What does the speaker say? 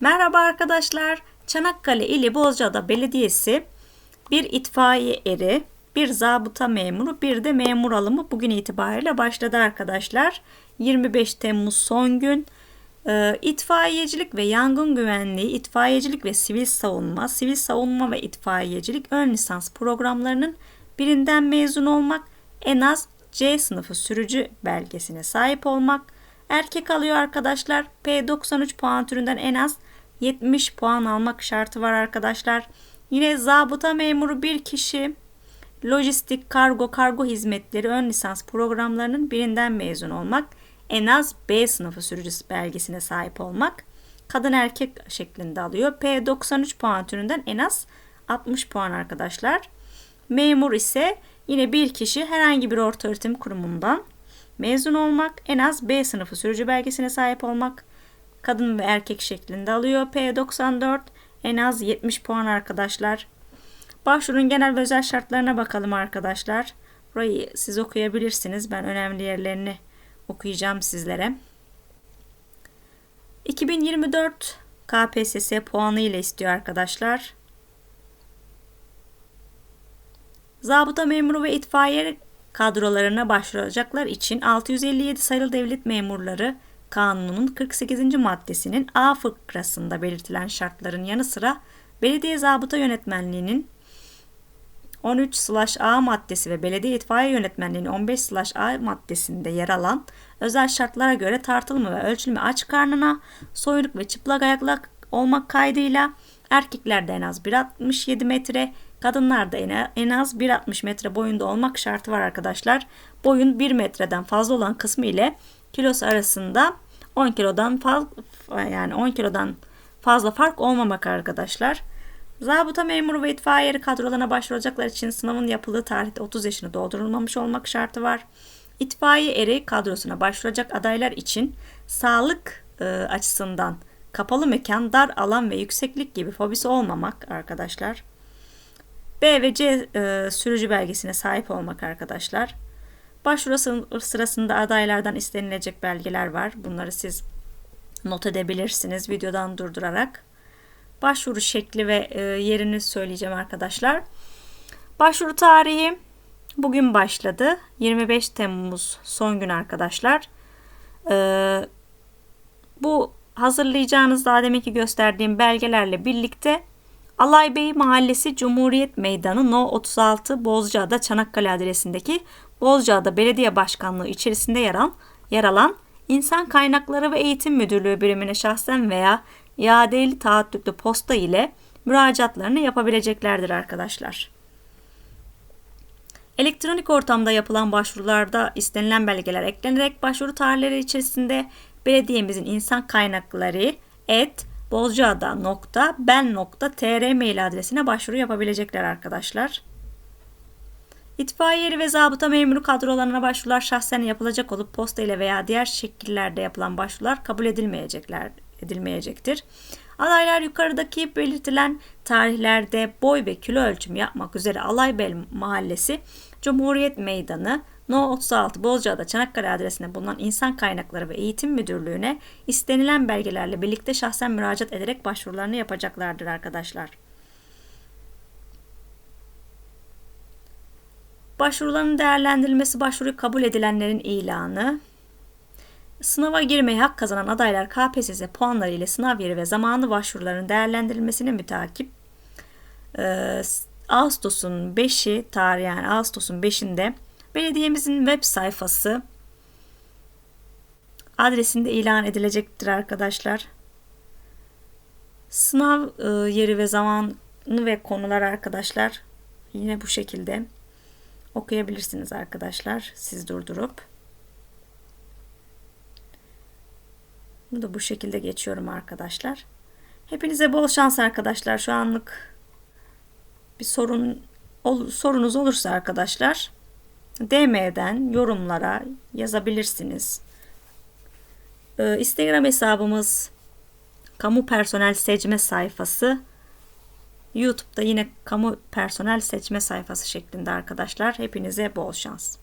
Merhaba arkadaşlar. Çanakkale ili Bozcaada Belediyesi bir itfaiye eri, bir zabıta memuru, bir de memur alımı bugün itibariyle başladı arkadaşlar. 25 Temmuz son gün. Ee, itfaiyecilik ve yangın güvenliği, itfaiyecilik ve sivil savunma, sivil savunma ve itfaiyecilik ön lisans programlarının birinden mezun olmak, en az C sınıfı sürücü belgesine sahip olmak, erkek alıyor arkadaşlar. P93 puan türünden en az 70 puan almak şartı var arkadaşlar. Yine zabıta memuru bir kişi lojistik, kargo, kargo hizmetleri ön lisans programlarının birinden mezun olmak, en az B sınıfı sürücü belgesine sahip olmak, kadın erkek şeklinde alıyor. P93 puan türünden en az 60 puan arkadaşlar. Memur ise yine bir kişi herhangi bir orta öğretim kurumundan mezun olmak, en az B sınıfı sürücü belgesine sahip olmak, kadın ve erkek şeklinde alıyor. P94 en az 70 puan arkadaşlar. Başvurun genel ve özel şartlarına bakalım arkadaşlar. Burayı siz okuyabilirsiniz. Ben önemli yerlerini okuyacağım sizlere. 2024 KPSS puanı ile istiyor arkadaşlar. Zabıta memuru ve itfaiye kadrolarına başvuracaklar için 657 sayılı devlet memurları Kanunu'nun 48. maddesinin A fıkrasında belirtilen şartların yanı sıra belediye zabıta yönetmenliğinin 13-A maddesi ve belediye itfaiye yönetmenliğinin 15-A maddesinde yer alan özel şartlara göre tartılma ve ölçülme aç karnına, soyunuk ve çıplak ayaklı olmak kaydıyla erkeklerde en az 1.67 metre, kadınlarda en az 1.60 metre boyunda olmak şartı var arkadaşlar. Boyun 1 metreden fazla olan kısmı ile kilosu arasında 10 kilodan fazla yani 10 kilodan fazla fark olmamak arkadaşlar. Zabıta memuru ve itfaiyeri kadrolarına başvuracaklar için sınavın yapıldığı tarihte 30 yaşını doldurulmamış olmak şartı var. İtfaiye eri kadrosuna başvuracak adaylar için sağlık e, açısından kapalı mekan, dar alan ve yükseklik gibi fobisi olmamak arkadaşlar. B ve C e, sürücü belgesine sahip olmak arkadaşlar. Başvuru sırasında adaylardan istenilecek belgeler var. Bunları siz not edebilirsiniz videodan durdurarak. Başvuru şekli ve e, yerini söyleyeceğim arkadaşlar. Başvuru tarihi bugün başladı. 25 Temmuz son gün arkadaşlar. Ee, bu hazırlayacağınız daha deminki gösterdiğim belgelerle birlikte Alaybey Mahallesi Cumhuriyet Meydanı No 36 Bozcaada Çanakkale adresindeki Bozcaada Belediye Başkanlığı içerisinde yer alan, yer alan İnsan Kaynakları ve Eğitim Müdürlüğü birimine şahsen veya iadeli taahhütlü posta ile müracaatlarını yapabileceklerdir arkadaşlar. Elektronik ortamda yapılan başvurularda istenilen belgeler eklenerek başvuru tarihleri içerisinde belediyemizin insan kaynakları et bozcaada.ben.tr mail adresine başvuru yapabilecekler arkadaşlar. İtfaiyeli ve zabıta memuru kadrolarına başvurular şahsen yapılacak olup posta ile veya diğer şekillerde yapılan başvurular kabul edilmeyecekler, edilmeyecektir. Adaylar yukarıdaki belirtilen tarihlerde boy ve kilo ölçümü yapmak üzere Alaybel Mahallesi, Cumhuriyet Meydanı, No 36 Bozcaada Çanakkale adresinde bulunan İnsan Kaynakları ve Eğitim Müdürlüğü'ne istenilen belgelerle birlikte şahsen müracaat ederek başvurularını yapacaklardır arkadaşlar. Başvuruların değerlendirilmesi başvuruyu kabul edilenlerin ilanı. Sınava girmeye hak kazanan adaylar KPSS puanları ile sınav yeri ve zamanı başvuruların değerlendirilmesine mütakip ee, Ağustos'un 5'i tarih yani Ağustos'un 5'inde belediyemizin web sayfası adresinde ilan edilecektir arkadaşlar. Sınav e, yeri ve zamanı ve konular arkadaşlar yine bu şekilde okuyabilirsiniz arkadaşlar. Siz durdurup. Bunu da bu şekilde geçiyorum arkadaşlar. Hepinize bol şans arkadaşlar. Şu anlık bir sorun ol, sorunuz olursa arkadaşlar DM'den yorumlara yazabilirsiniz. Ee, Instagram hesabımız kamu personel seçme sayfası YouTube'da yine kamu personel seçme sayfası şeklinde arkadaşlar. Hepinize bol şans.